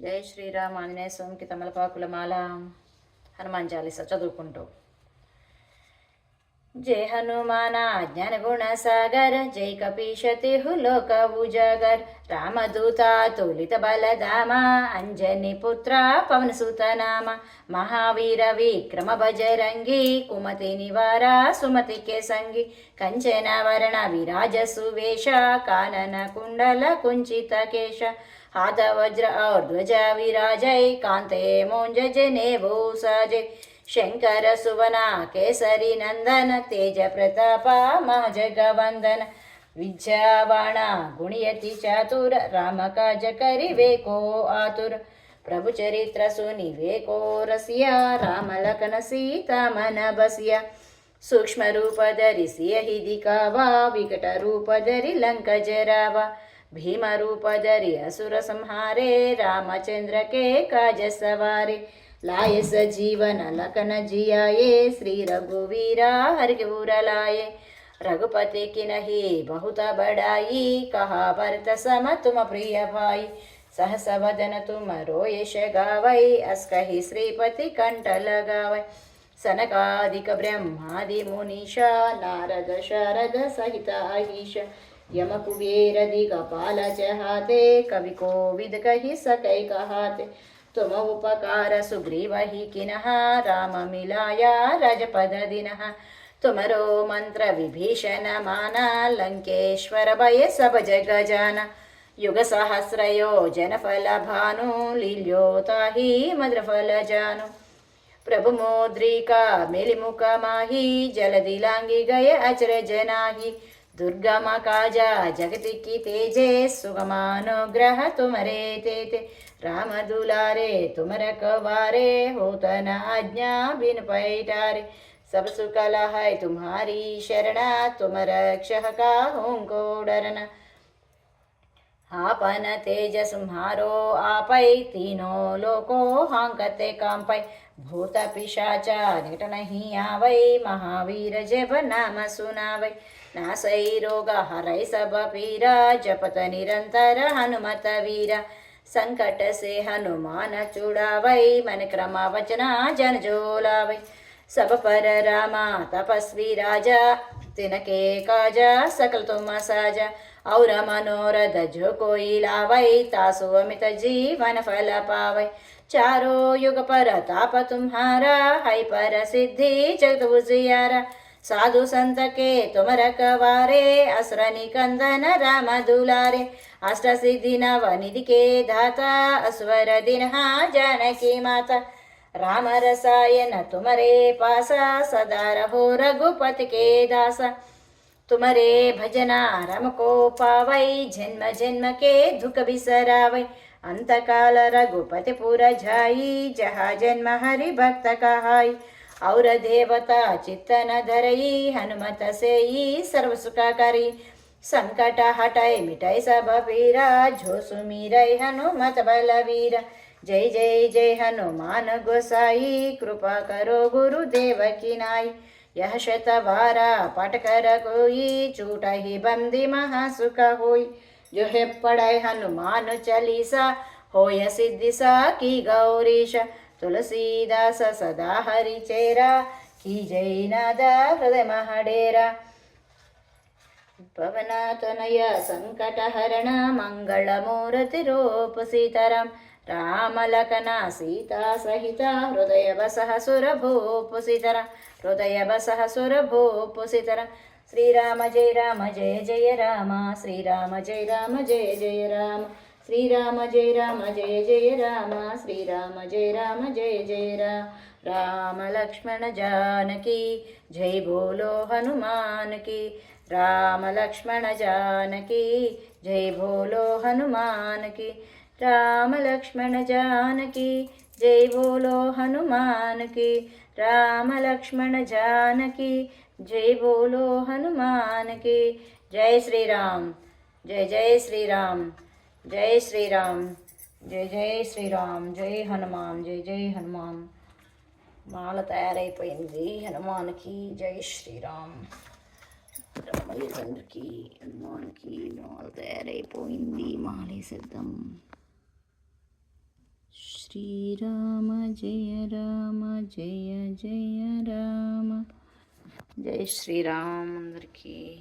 జై శ్రీరామ్ ఆంజనేయ స్వామికి తమలపాకుల మాల హనుమాన్ చాలీస చదువుకుంటూ. జయ హనుమాన జ్ఞాన గుణ సాగర్ జై కపీషతి హులోక ఉజాగర్ రామదూత తులిత బలధామ అంజని పుత్ర పవన సుతనామ మహావీర విక్రమ భజరంగి కుమతి నివార సుమతి కేసంగి కంచన వరణ విరాజ సువేష కానన కుండల కుంచిత కేశ हाथ वज्र और ध्वज विराजय कांते मोंज जने भूषजय शंकर सुवना केसरी नंदन तेज प्रताप महजगवंदन विद्यावाण गुणयति चातुर राम काज करिवे को आतुर प्रभु चरित्र सुनिवे को रसिया राम लखन सीता मन बसिया सूक्ष्म रूप धरि सियहि दिखावा विकट रूप धरि लंक जरावा भीम रूप धरि असुर संहारे रामचंद्र के काज सवारे लाय सजीवन लखन जियाए श्री रघुवीरा हरिपुर लाए रघुपति की नहीं बहुत बड़ाई कहा भरत सम तुम प्रिय भाई सहस वदन तुम रोयश गावै अस्कहि श्रीपति कंठ लगावै सनकादिक ब्रह्मादि मुनीषा नारद शारद सहित अहिष यम कुबेर कपाल चहाते कवि कोविद कहि सकै कहाते तुम उपकार सुग्रीव ही किनः राम मिलाया रजपद दिनः तुमरो मंत्र विभीषण माना लंकेश्वर भय सब जग जाना युग सहस्र योजन फल भानु लील्योता ही मद्र फल जानु प्रभु मोद्रिका मेलिमुख माही जलदि लांगी गए अचर जनाही दुर्गम काजा जगति की तेजे सुगमानुग्रह तुमरे तेते राम दुलारे तुम रखवारे होत न आज्ञा बिन पैटारे सब सुख है तुम्हारी शरणा तुम रक्ष का को डरना आपन तेज तुम्हारो आपै तीनों लोको हांकते कांपै भूत पिशाचा निकट नहीं आवै महावीर जब नाम सुनावै ನಾಸೈರೋಗ ಹರೈ ಸಭ ಪೀರ ಜಪತ ನಿರಂತರ ಹನುಮತ ವೀರ ಸಂಕಟ ಸೇ ಹನುಮಾನ ಚೂಡಾವೈ ಮನ ಕ್ರಮ ವಚನ ಜನ ಜೋಲಾವೈ ಸಭ ಪರ ರಾಮ ತಪಸ್ವಿ ರಾಜ ತಿನಕೆ ಕಾಜ ಸಕಲ ತುಮ ಸಾಜ ಔರ ಮನೋರದ ಜೋ ಕೋಯಿ ಲಾವೈ ತಾಸು ಅಮಿತ ಜೀವನ ಫಲ ಪಾವೈ ಚಾರೋ ಯುಗ ಪರ ತಾಪ ತುಮ್ಹಾರ ಹೈ ಪರ ಸಿದ್ಧಿ ಜಗದು ಸಾಧು ಸಂತಕೆ ತೊಮರಕ ವಾರೆ ಅಸ್ರನಿ ಕಂದನ ರಾಮ ದುಲಾರೆ ಅಷ್ಟ ಸಿದ್ಧಿನ ವನಿಧಿಕೆ ದಾತ ಅಸ್ವರ ದಿನ ಜಾನಕಿ ಮಾತ ರಾಮ ರಸಾಯನ ತುಮರೇ ಪಾಸ ಸದಾ ರಹೋ ರಘುಪತಿ ಕೇ ದಾಸ ತುಮರೇ ಭಜನ ರಮ ಕೋ ಪಾವೈ ಜನ್ಮ ಜನ್ಮಕ್ಕೆ ದುಃಖ ಬಿಸರಾವೈ ಅಂತಕಾಲ ರಘುಪತಿ ಪುರ ಜಾಯಿ ಜಹ ಜನ್ಮ ಹರಿ ಭಕ್ತ ಕಹಾಯಿ जाई जहा जन्म हरि भक्त कहाई और देवता चित्तन धरई हनुमत से सर्व सुख करी संकट हटाई मिटाई सब पीरा जो सुमीरई हनुमत बलवीरा जय जय जय हनुमान गोसाई कृपा करो गुरुदेव की नाई यह शतवारा पट कर कोई छूट ही बंदी महासुख होई जो है पढ़ाई हनुमान चालीसा होय सिद्धि सा की गौरीश తులసీదాస సదా హరిచేరా కీ జైనాథ హృదయ మహడేరా పవనాతనయ సంకటహరణ మంగళమూరతి రూప సీతరం రామలకన సీతా సహిత హృదయ బసహ సురభూపు సీతర హృదయ బసహ సురభూపు సీతర శ్రీరామ జయ రామ జయ జయ రామ శ్రీరామ జయ రామ జయ జయ రామ శ్రీరామ జయ రామ జయ జయ రామ శ్రీరామ జయ రామ జయ జయ రామ రామ లక్ష్మణ జానకి జై బోలో హనుమానకి. రామ లక్ష్మణ జానకి జై బోలో హనుమానకి. రామ లక్ష్మణ జానకి జై బోలో హనుమానకి. రామ లక్ష్మణ జానకి జై బోలో హనుమానకి. జై శ్రీరామ్ జై జై శ్రీరామ్. జై శ్రీరామ్ జై జై శ్రీరామ్ జై హనుమాన్ జై జై హనుమాన్. మాల తయారైపోయింది. హనుమాన్కి జై శ్రీరామ్. రామయ్యకి హనుమాన్కి మాల తయారైపోయింది. మాలే సిద్ధం. శ్రీరామ జయ రామ జయ జయ రామ. జై శ్రీరామ్ అందరికీ.